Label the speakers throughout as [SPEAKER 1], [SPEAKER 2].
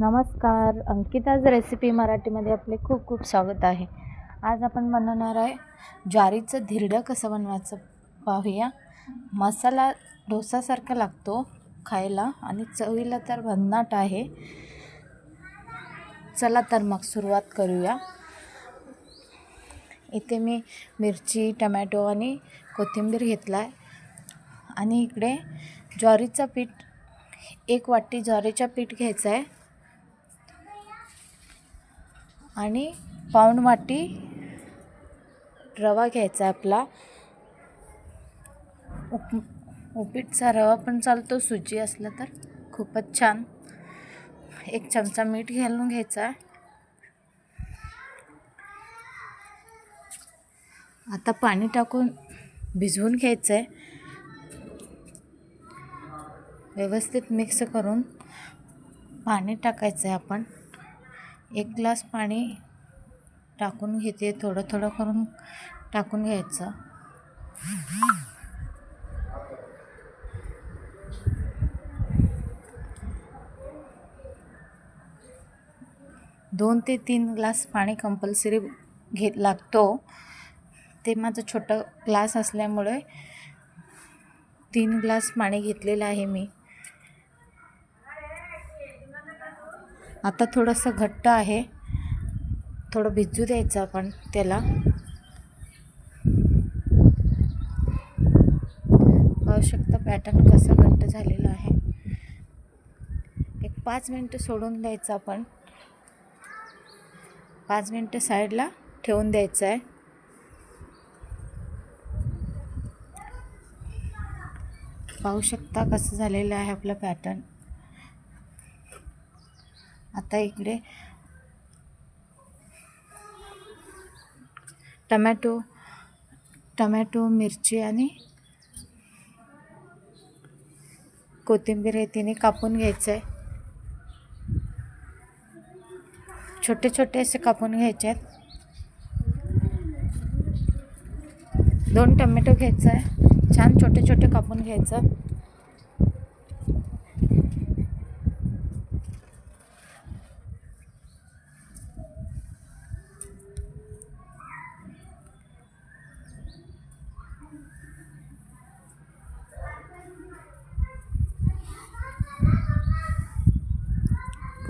[SPEAKER 1] नमस्कार. अंकिताज रेसिपी मराठीमध्ये आपले खूप खूप स्वागत आहे. आज आपण बनवणार आहे ज्वारीचं धिरडं कसं बनवायचं पाहूया. मसाला डोसासारखा लागतो खायला आणि चवीला तर भन्नाट आहे. चला तर मग सुरुवात करूया. इथे मी मिरची टमॅटो आणि कोथिंबीर घेतला आहे आणि इकडे ज्वारीचं पीठ एक वाटी ज्वारीचं पीठ घ्यायचं आहे आणि पाऊण वाटी रवा घ्यायचा आहे आपला. उप उपीटचा रवा पण चालतो सुजी असला तर खूपच छान. एक चमचा मीठ घालून घ्यायचा आहे. आता पाणी टाकून भिजवून घ्यायचं आहे. व्यवस्थित मिक्स करून पाणी टाकायचं आहे आपण. एक ग्लास पाणी टाकून घेते. थोडं थोडं करून टाकून घ्यायचं. दोन ते तीन ग्लास पाणी कंपल्सरी घेत लागतो. ते माझं छोटं ग्लास असल्यामुळे तीन ग्लास पाणी घेतलेलं आहे मी. आता थोडंसं घट्ट आहे. थोडं भिजू द्यायचं आपण त्याला. पाहू शकता पॅटर्न कसं घट्ट झालेलं आहे. एक पाच मिनटं सोडून द्यायचं आपण. पाच मिनटं साईडला ठेवून द्यायचं आहे. पाहू शकता कसं झालेलं आहे आपलं पॅटर्न आता इकडे टमॅटो टमॅटो मिरची आणि कोथिंबीर हे तिने कापून घ्यायचं आहे छोटे छोटे असे कापून घ्यायचे आहेत दोन टमॅटो घ्यायचं आहे छान छोटे छोटे कापून घ्यायचं.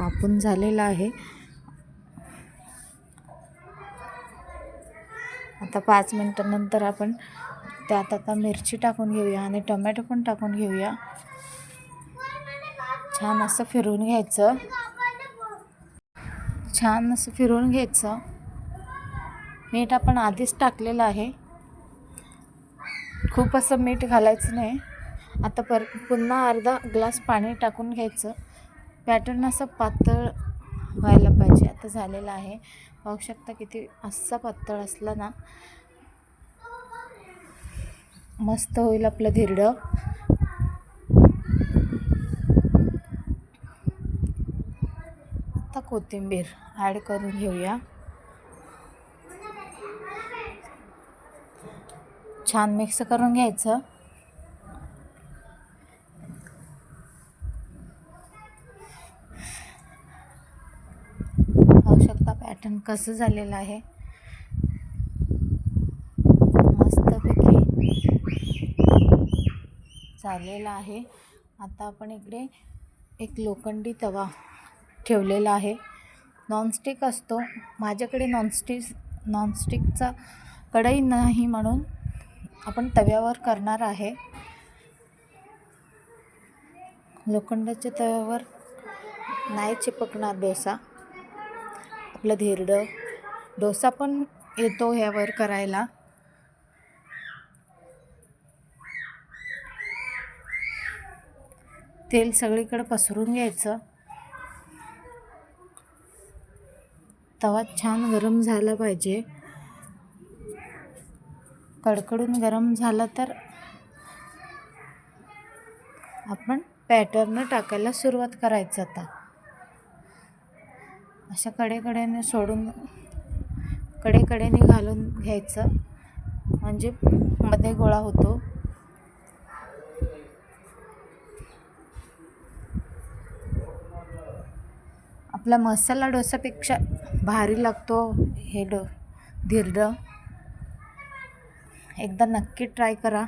[SPEAKER 1] कापून झालेला आहे. आता पाच मिनटानंतर आपण त्यात आता मिरची टाकून घेऊया आणि टोमॅटो पण टाकून घेऊया. छान असं फिरवून घ्यायचं. छान असं फिरवून घ्यायचं. मीठ आपण आधीच टाकलेलं आहे. खूप असं मीठ घालायचं नाही. आता पर पुन्हा अर्धा ग्लास पाणी टाकून घ्यायचं. पॅटर्न असं पातळ व्हायला पाहिजे. आता झालेलं आहे. पाहू शकता किती असा पातळ असला ना. मस्त होईल आपलं धिरडं. आता कोथिंबीर ॲड करून घेऊया. छान मिक्स करून घ्यायचं पाहू शकता पॅटर्न कसं झालेलं आहे. मस्तपैकी झालेलं आहे. आता आपण इकडे एक लोखंडी तवा ठेवलेला आहे. नॉनस्टिक असतो. माझ्याकडे नॉनस्टिक नॉनस्टिकचा कढई नाही म्हणून आपण तव्यावर करणार आहे. लोखंडाच्या तव्यावर नाही चिपकणार डोसा. आपलं धिरडं. डोसा पण येतो ह्यावर करायला. तेल सगळीकडे पसरून घ्यायचं. तवा छान गरम झाला पाहिजे. कडकडून गरम झाला तर आपण पॅटर्न टाकायला सुरुवात करायचं आता. अशा कडेकडेने सोडून कडेकडेने घालून घ्यायचं. म्हणजे मध्ये गोळा होतो. आपला मसाला डोसापेक्षा भारी लागतो हे डो धीर्ड. एकदा नक्की ट्राय करा.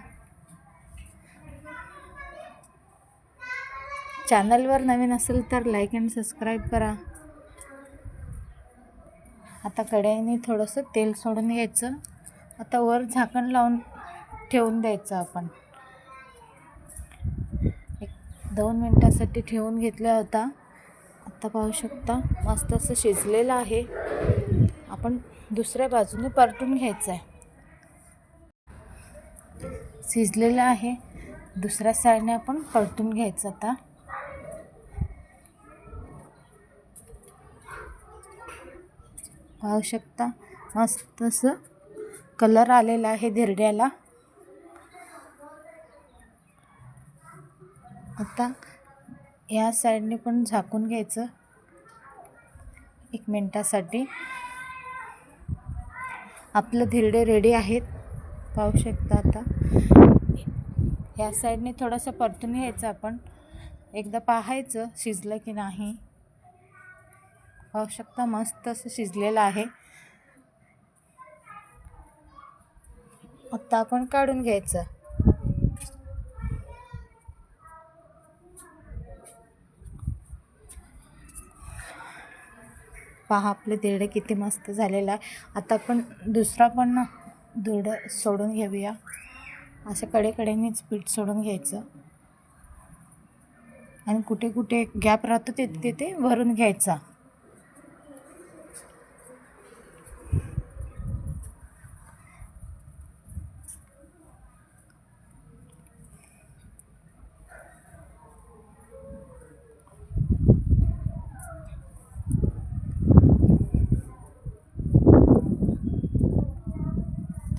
[SPEAKER 1] चॅनलवर नवीन असेल तर लाईक अँड सबस्क्राईब करा. आता कढईने थोडंसं तेल सोडून घ्यायचं. आता वर झाकण लावून ठेवून द्यायचं आपण. एक दोन मिनटासाठी ठेवून घेतला होता. आता पाहू शकता मस्त असं शिजलेलं आहे. आपण दुसऱ्या बाजूने परतून घ्यायचं आहे शिजलेलं आहे. दुसऱ्या साईडने आपण परतून घ्यायचं आता. पाहू शकता. मस्त असं कलर आलेला आहे धिरड्याला. आता या साईडने पण झाकून घ्यायचं. एक मिनटासाठी. आपलं धिरडे रेडी आहेत. पाहू शकता आता. या साईडने थोडंसं परतून घ्यायचं आपण. एकदा पाहायचं शिजलं की नाही. पाहू शकता मस्त असं शिजलेलं आहे. आता आपण काढून घ्यायचं. पहा आपले दिरडं किती मस्त झालेलं आहे. आता आपण दुसरा पण ना दिरडं सोडून घेऊया. असं कडेकडेनेच पीठ सोडून घ्यायचं. आणि कुठे कुठे गॅप राहतो ते तिथे भरून घ्यायचा.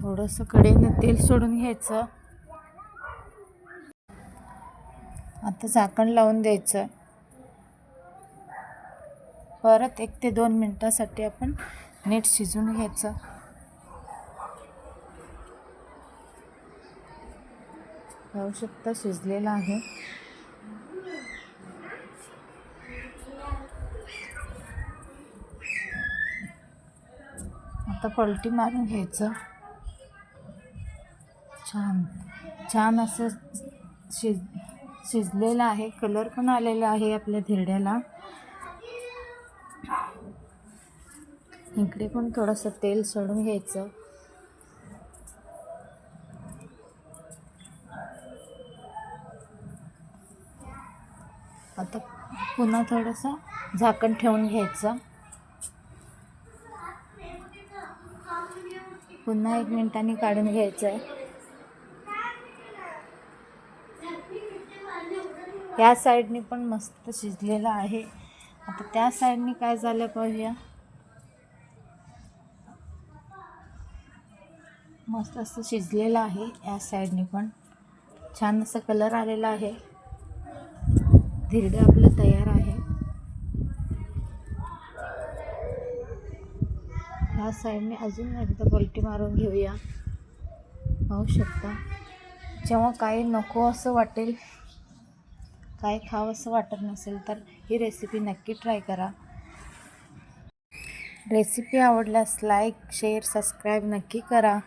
[SPEAKER 1] थोडंसं कडेनं तेल सोडून घ्यायचं. आता झाकण लावून द्यायचं. परत एक ते दोन मिनटासाठी आपण नीट शिजून घ्यायचं. पाहू शकता शिजलेलं आहे. आता पलटी मारून घ्यायचं. छान छान असं शिज शिजलेलं आहे कलर पण आलेला आहे आपल्या धिरड्याला. इकडे पण थोडंसं तेल सोडून घ्यायचं. आता पुन्हा थोडंसं झाकण ठेवून घ्यायचं. पुन्हा एक मिनिटांनी काढून घ्यायचं आहे या साईडने पण मस्त शिजलेलं आहे. आता त्या साईडने काय झालं पाहूया. मस्त असं शिजलेलं आहे या साईडने पण. छान असं कलर आलेला आहे. धिरडं आपलं तयार आहे. ह्या साईडने अजून एकदा पलटी मारून घेऊया. पाहू शकता. जेव्हा काही नको असं वाटेल काय खावं असं वाटत नसेल तर ही रेसिपी नक्की ट्राय करा. रेसिपी आवडल्यास लाईक शेअर सबस्क्राईब नक्की करा.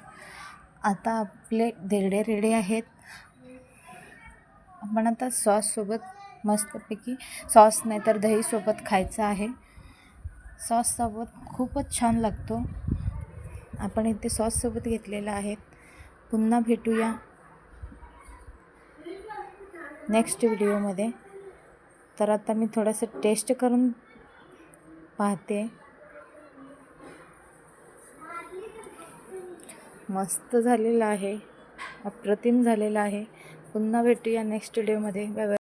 [SPEAKER 1] आता आपले धिरडे रेडे आहेत. आपण आता सॉससोबत मस्तपैकी सॉस नाही तर दहीसोबत खायचं आहे. सॉससोबत खूपच छान लागतो. आपण इथे सॉससोबत घेतलेला आहेत पुन्हा भेटूया. नेक्स्ट व्हिडिओमध्ये. तर आता मी थोडंसं टेस्ट करून पाहते. मस्त झालेलं आहे. अप्रतिम झालेलं आहे. पुन्हा भेटूया नेक्स्ट व्हिडिओमध्ये. बाय